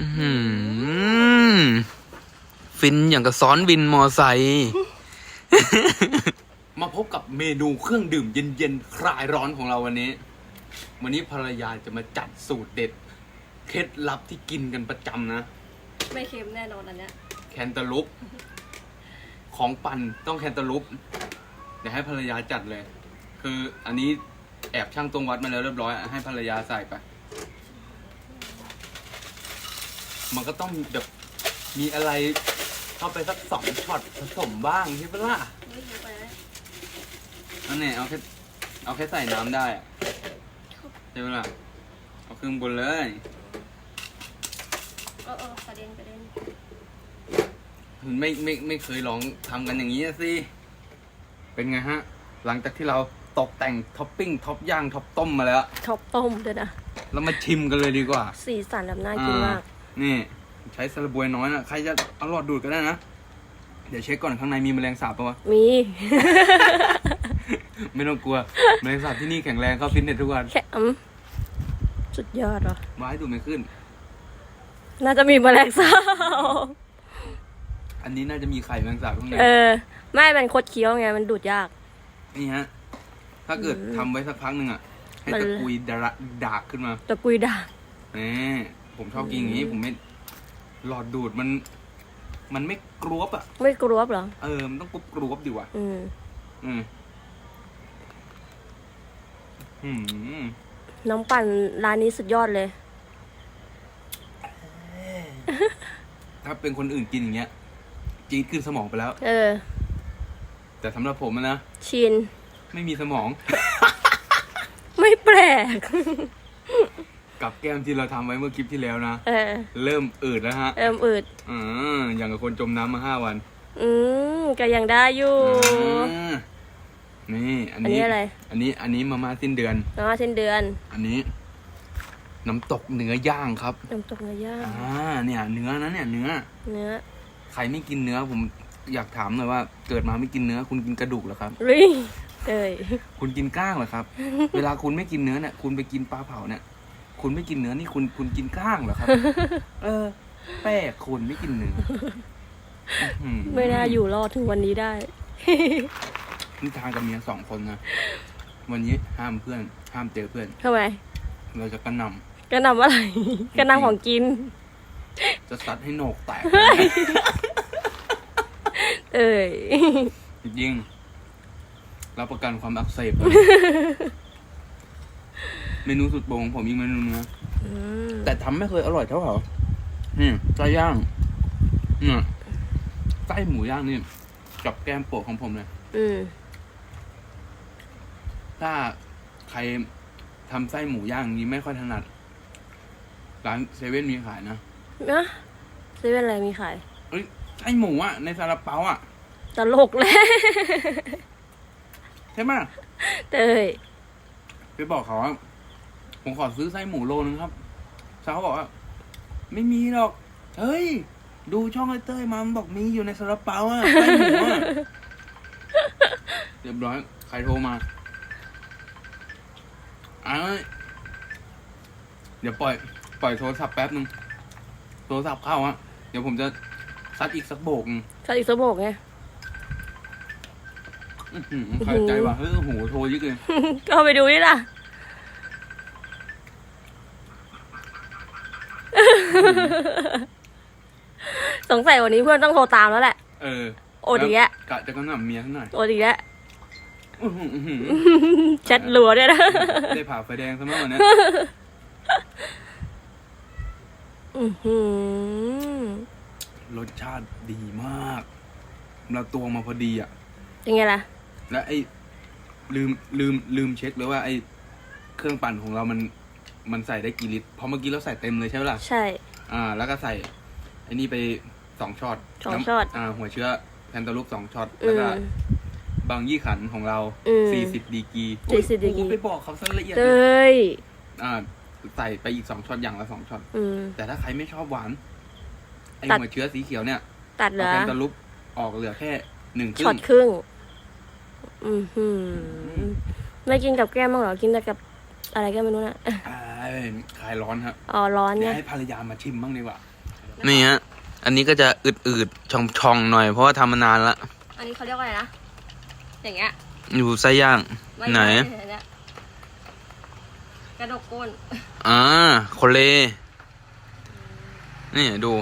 อื้อหือฟินอย่างกับซ้อนวินมอไซค์มาพบกับเมนูเครื่องดื่มเย็นๆ คลายร้อนของเราวันนี้ วันนี้ภรรยาจะมาจัดสูตรเด็ด เคล็ดลับที่กินกันประจำนะ ไม่เค็มแน่นอนอันเนี้ย แคนตาลูป ของปั่นต้องแคนตาลูป เดี๋ยวให้ภรรยาจัดเลย คืออันนี้แอบช่างตรงวัดมาแล้วเรียบร้อย ให้ภรรยาใส่ไป มันก็ต้องแบบมีอะไรเข้าไปสักสองช็อตผสมบ้างใช่ปะล่ะไม่เยอะไปไหมอันนี้เอาแค่เอาแค่ใส่น้ำได้อะใช่ปะล่ะเอาครึ่งบนเลย เออเออกระเด็นกระเด็นไม่ไม่ไม่เคยลองทำกันอย่างนี้อะสิ เป็นไงฮะ หลังจากที่เราตกแต่งท็อปปิ้งท็อปย่างท็อปต้มมาแล้ว ท็อปต้มด้วยนะ เรามาชิมกันเลยดีกว่า สีสันแบบน่ากินมากอ่ นี่ ใช้สลับบวยน้อยนะใครจะเอาหลอดดูดก็ได้นะ เดี๋ยวเช็คก่อนข้างในมีแมลงสาบปะวะ มี ไม่ต้องกลัว แมลงสาบที่นี่แข็งแรงเข้าฟิตเนสทุกวันแค่อืมสุดยอดว่ะ ไม้ดูดไม่ขึ้น น่าจะมีแมลงสาบอันนี้น่าจะมีไข่แมลงสาบข้างใน เออ ไม่ มันคดเคี้ยวไง มันดูดยาก นี่ฮะ ถ้าเกิดทำไว้สักพักหนึ่งอะ ให้มันตะกุยดาระดากขึ้นมา ตะกุยด่าง นี่ ผมชอบกินอย่างนี้ ผมไม่หลอดดูดมัน มันไม่กรวบอะ ไม่กรวบเหรอ เออ มันต้องกรุบกรวบดีว่ะ อืม อืมอืมน้องปั่นร้านนี้สุดยอดเลย ถ้าเป็นคนอื่นกินอย่างเงี้ยจี๊ดขึ้นสมองไปแล้ว เออ แต่สำหรับผมอะนะ ชิน ไม่มีสมอง ไม่แปลก กับแก้มที่เราทำไว้เมื่อคลิปที่แล้วนะเออเริ่มอืดแล้วฮะเอิมอืดอืมอย่างกับคนจมน้ำมาห้าวัน อืมก็ยังได้อยู่อ่านี่อันอันนี้นี้อะไร อันนี้อันนี้มาม่าสิ้นเดือนน้องเส้นเดือน อันนี้ น้ำตกเนื้อย่างครับ น้ำตกเนื้อย่างอ่าเนี่ย เนื้อนะเนี่ยเนื้อ เนื้อใครไม่กินเนื้อผมอยากถามหน่อยว่า เกิดมาไม่กินเนื้อ คุณกินกระดูกเหรอครับริเอ้ยคุณกินก้างเหรอครับ เวลาคุณไม่กินเนื้อเนี่ยคุณไปกินปลาเผาเนี่ย คุณไม่กินเนื้อนี่คุณคุณกินก้างเหรอครับ เออ แปลกคุณไม่กินเนื้ออื้อหืไม่น่าอยู่รอดถึงวันนี้ได้ นี่ทานกับเมียสองคนนะวันนี้ห้ามเพื่อน ห้ามเจอเพื่อน ทำไมเราจะกระหนกระนำอะไร กระนำของกินำจะซัดให้โหนกแตกเอ้ย จริงๆรับประกันความอักเสบ เมนูสุดโปรดของผมอีกเมนูนึงนะอืมแต่ทำไม่เคยอร่อยเท่าเขานี่ไส้ย่างเนี่ยไส้หมูย่างนี่กับแก้มโปรดของผมเลย อืมถ้าใครทำไส้หมูย่างนี้ไม่ค่อยถนัด ร้านเซเว่นมีขายนะนะเซเว่นอะไรมีขายเอ้ยไส้หมูอะในซาลาเปาอะตลกแล้วใช่ไหมเต้ยไปบอกเขาว่า ผมขอซื้อไส้หมูโลนึงครับชาวเขาบอกว่า ไม่มีหรอก เฮ้ย ดูช่องไอเต้ยมามันบอกมีอยู่ในซาลาเปาอะไส้หมูอะเรียบร้อยใครโทรมาอ้ายเดี๋ยวปล่อย ปล่อยโทรศัพท์แป๊บนึงโทรศัพท์เข้าอะเดี๋ยวผมจะซัดอีกสักโบกนึงชาอีกสโบกไง อื้อหือใครใจว่ะเฮ้ยโอ้โหโทรยึกเลย ก็เอาไปดูนี่ล่ะ สงสัยวันนี้เพื่อนต้องโทรตามแล้วแหละ เออ โอดีแยะกะจะกระหน่ำเมียข้างหน่อย โอดีแยะอื้อหืออื้อหือแชทรัวด้วยนะ ได้ผ่าไฟแดงซะมั้งวันเนี้ยอือหือรสชาติดีมากเราตวงมาพอดีอะเป็นไงล่ะ และไอ้ลืมลืมลืมเช็คเลยว่าไอ้เครื่องปั่นของเรามันมันใส่ได้กี่ลิตร เพราะเมื่อกี้เราใส่เต็มเลยใช่ไหมล่ะ ใช่ อ่า แล้วก็ใส่ไอ้นี่ไปสองช็อตสองน้ำช็อตอ่า หัวเชื้อแพนตาลูปสองช็อตอืแล้วมก็บางยี่ขันของเราอืมสี่สิบดีกรี40ดีกรี โอ้โหไปบอกเขาซะละเอียดเตเลยยอ่า ใส่ไปอีกสองช็อตอย่างละสองช็อต อืม แต่ถ้าใครไม่ชอบหวาน ไอตัด หัวเชื้อสีเขียวเนี่ยตัดเหรเอาอแพนตาลูปออกเหลือแค่หนึ่งครึ่ช็อตง ครึ่ง อือหือไม่กินกับแก้มบ้างเหรอ กินแต่กับอะไรก็ไม่รู้นะไอ้อ้คลายร้อนครับอ๋อร้อนเดี๋ไงยวให้ภรรยามาชิมบ้างดีกว่านี่ฮะ อันนี้ก็จะอืดๆช่องๆหน่อยเพราะว่าทำมานานละ อันนี้เขาเรียกว่าอะไรนะ อย่างเงี้ยอยู่ไส้ย่าง ม่ไหนใช่อัเยกระดกก้นอ่าโคเล นี่ดู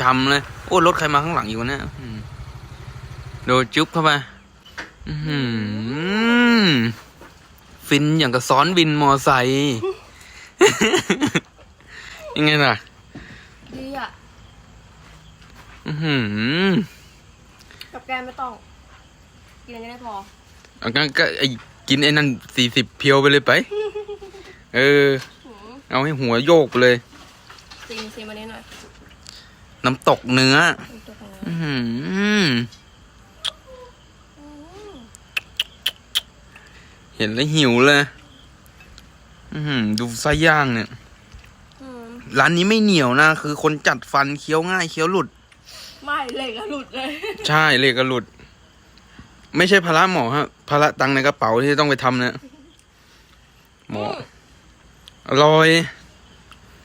ช้ำๆเลย โอ้รถใครมาข้างหลังอยู่วะเนี่ยอืมดูจุ๊บเข้าไปอื้อหือฟินอย่างกับซ้อนวินมอไซค์ ยังไงล่ะ ดีอะ อื้อหือกับแกมไม่ต้อง กินอันนี้ไม่พอ เอางั้นก็ไอ้กินไอ้นั่นสี่สิบเพียวไปเลยไป เออ หืมเอาให้หัวโยกไปเลย ซีมซีมอันนี้หน่อยน้ำตกเนื้อดูตัวของอื้เนื้ออหือ เห็นแล้วหิวเลยอื้อหือ ดูไส้ย่างเนี่ยอืมร้านนี้ไม่เหนียวนะ คือคนจัดฟันเคี้ยวง่ายเคี้ยวหลุด ไม่เลยก็หลุดเลย ใช่เลยก็หลุด ไม่ใช่ภาระหมอฮะภาระตังค์ในกระเป๋าที่ต้องไปทำเนี่ยหมออร่อย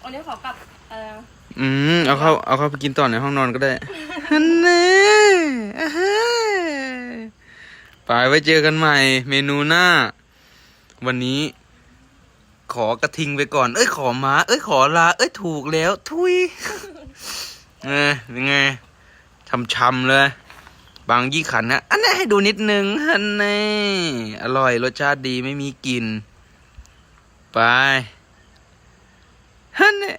อันนี้ขอกลับเอ่ออืมเอาเข้าเอาเข้าไปกินต่อในห้องนอนก็ได้ฮันเน่อ่าฮะไปไว้เจอกันใหม่ เมนูหน้า วันนี้ ขอกระทิงไปก่อน เอ้ยขอม้า เอ้ยขอลา เอ้ยถูกแล้ว ทุยเออเป็นไงช่ำๆเลย บางยี่ขันนะอันนี้ให้ดูนิดนึงฮันนี่อร่อยรสชาติดีไม่มีกลิ่นไปฮันนี่